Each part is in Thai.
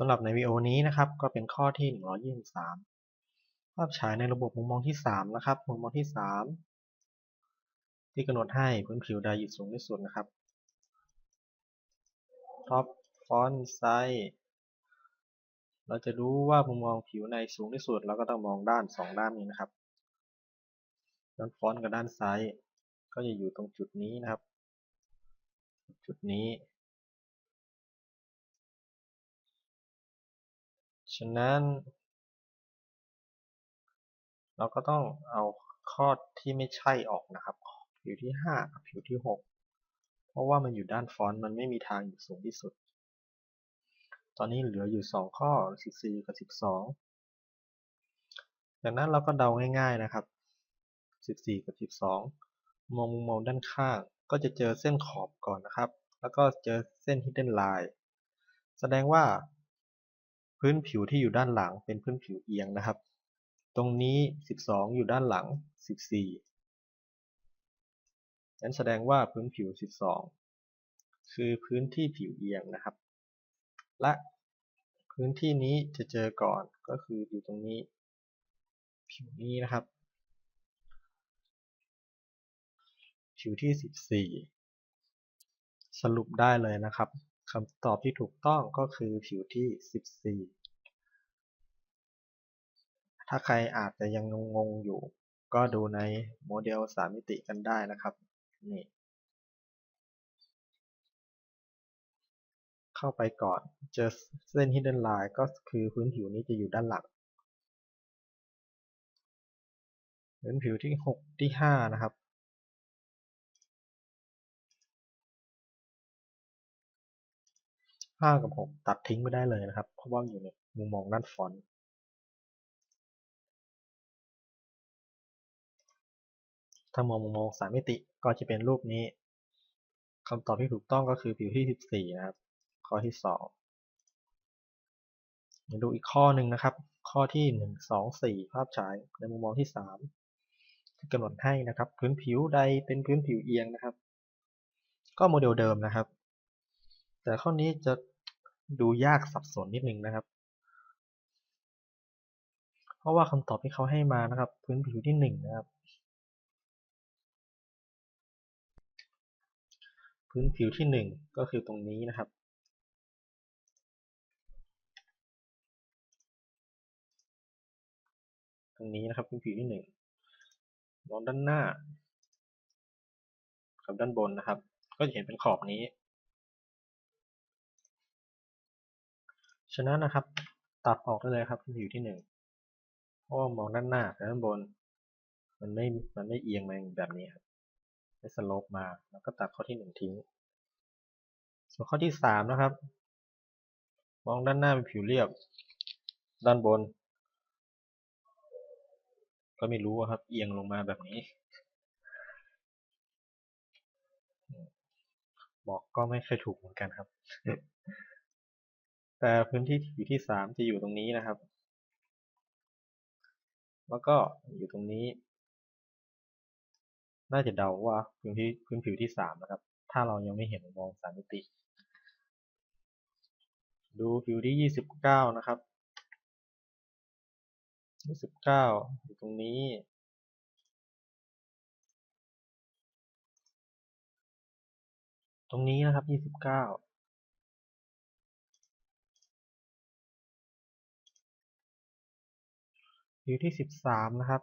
สำหรับในวิดีโอนี้นะครับก็เป็นข้อที่ 123 ภาพฉายในระบบมุมมองที่ 3 นะครับ มุมมองที่ 3 ที่กำหนดให้พื้นผิวใดอยู่สูงที่สุดนะครับ Top Font Size เราจะรู้ว่ามุมมองผิวในสูงที่สุด เราก็ต้องมองด้าน 2 ด้านนี้นะครับ ด้านฟอนต์กับด้านไซส์ ก็จะอยู่ตรงจุดนี้นะครับ จุดนี้ ฉะนั้น เราก็ต้องเอาข้อที่ไม่ใช่ออกนะครับ ผิวที่ 5 กับผิวที่ 6 เพราะว่ามันอยู่ด้านฟอนต์มันไม่มีทางอยู่สูงที่สุด ตอนนี้เหลืออยู่ 2 ข้อ 14 กับ 12 จากนั้นเราก็เดาง่ายๆนะครับ 14 กับ 12 มองมุมมองด้านข้าง ก็จะเจอเส้นขอบก่อนนะครับ แล้วก็เจอเส้น hidden line แสดงว่า พื้นผิวที่อยู่ด้านหลังเป็นพื้นผิวเอียงนะครับ ตรงนี้ 12 อยู่ด้านหลัง 14นั้นแสดงว่าพื้นผิว 12 คือพื้นที่ผิวเอียงนะครับ และพื้นที่นี้จะเจอก่อนก็คืออยู่ตรงนี้ ผิวนี้นะครับ ผิวที่ 14 สรุปได้เลยนะครับ คำตอบที่ถูกต้องก็คือผิวที่ 14 ถ้าใครอาจจะยังงงๆอยู่ ก็ดูในโมเดล 3 มิติกันได้นะครับ นี่ เข้าไปก่อน เจอเส้น hidden line ก็คือพื้นผิวนี้จะอยู่ด้านหลัง พื้นผิวที่ 6 ที่ 5 นะครับ 5 กับ 6 ตัดทิ้งไม่ได้เลยนะครับ เพราะว่าอยู่ในมุมมองด้านฟอนต์ถ้ามองมุมมอง3มิติก็จะเป็นรูปนี้คำตอบที่ถูกต้องก็คือผิวที่ 14 นะครับ ข้อที่2มาดูอีกข้อหนึ่งนะครับ ข้อที่ 1 2 4 ภาพฉายในมุมมองที่ 3 ที่กำหนดให้นะครับ พื้นผิวใดเป็นพื้นผิวเอียงนะครับ ก็โมเดลเดิมนะครับ แต่ข้อนี้จะดูยากสับสนนิดนึงนะครับ เพราะว่าคำตอบที่เขาให้มานะครับ พื้นผิวที่1นนะครับ พื้นผิวที่ 1 ก็คือตรงนี้นะครับตรงนี้นะครับพื้นผิวที่1มองด้านหน้ากับด้านบนนะครับ ก็จะเห็นเป็นขอบนี้ ฉะนั้นนะครับ ตัดออกได้เลยครับพื้นผิวที่1เพราะามองด้านหน้าด้านบน มันไม่มันไม่เอียงมาแบบนี้ครับไม่สโลปมาแล้วก็ตัดข้อที่1ทิ้ง ส่วนข้อที่3นะครับ มองด้านหน้าเป็นผิวเรียบ ด้านบน ก็ไม่รู้ครับ เอียงลงมาแบบนี้บอกก็ไม่เคยถูกเหมือนกันครับ แต่พื้นที่ผิวที่3จะอยู่ตรงนี้นะครับ แล้วก็อยู่ตรงนี้ น่าจะเดาว่าพื้นที่พื้นผิวที่3นะครับ ถ้าเรายังไม่เห็นมองสามมิติ ดูผิวที่29นะครับ29อยู่ตรงนี้ตรงนี้นะครับ 29 ผิวที่ 13 นะครับ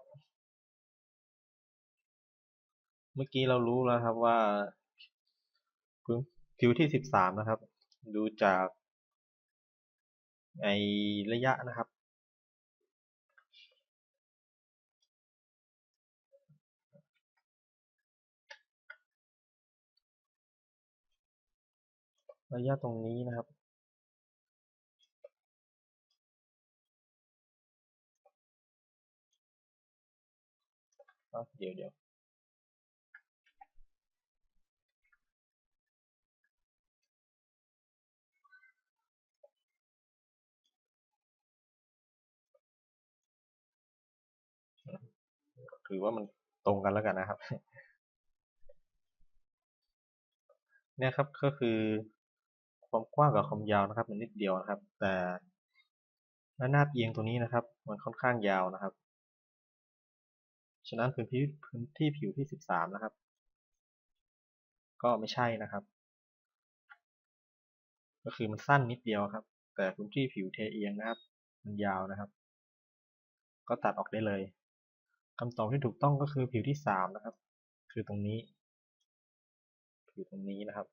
เมื่อกี้เรารู้แล้วครับว่าผิวที่ 13 นะครับ ดูจากไอระยะนะครับ ระยะตรงนี้นะครับ เดี๋ยวเดี๋ยวถือว่ามันตรงกันแล้วกันนะครับ เนี่ยครับก็คือความกว้างกับความยาวนะครับ มันนิดเดียวนะครับ แต่ระนาเอียงตัวนี้นะครับ มันค่อนข้างยาวนะครับ ฉะนั้นพื้นที่พื้นที่ผิวที่ 13 นะครับ ก็ไม่ใช่นะครับ ก็คือมันสั้นนิดเดียวครับ แต่พื้นที่ผิวเทเอียงนะครับ มันยาวนะครับ ก็ตัดออกได้เลยคำตอบที่ถูกต้องก็คือผิวที่ 3 นะครับ คือตรงนี้ ผิวตรงนี้นะครับ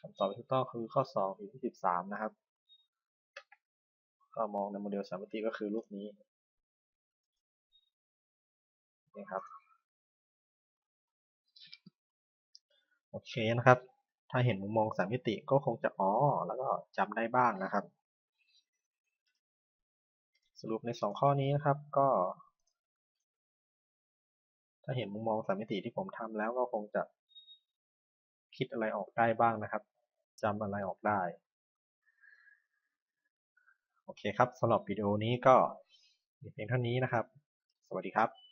คำตอบที่ถูกต้องคือข้อ 2 ผิวที่ 13 นะครับ ก็มองในโมเดลสามมิติก็คือรูปนี้ นี่ครับ โอเคนะครับ ถ้าเห็นมุมมองสามมิติก็คงจะอ๋อแล้วก็จำได้บ้างนะครับ สรุปใน 2 ข้อนี้นะครับก็ ถ้าเห็นมุมมองสามมิติที่ผมทำแล้วก็คงจะคิดอะไรออกได้บ้างนะครับจำอะไรออกได้โอเคครับสำหรับวิดีโอนี้ก็มีเพียงเท่านี้นะครับ สวัสดีครับ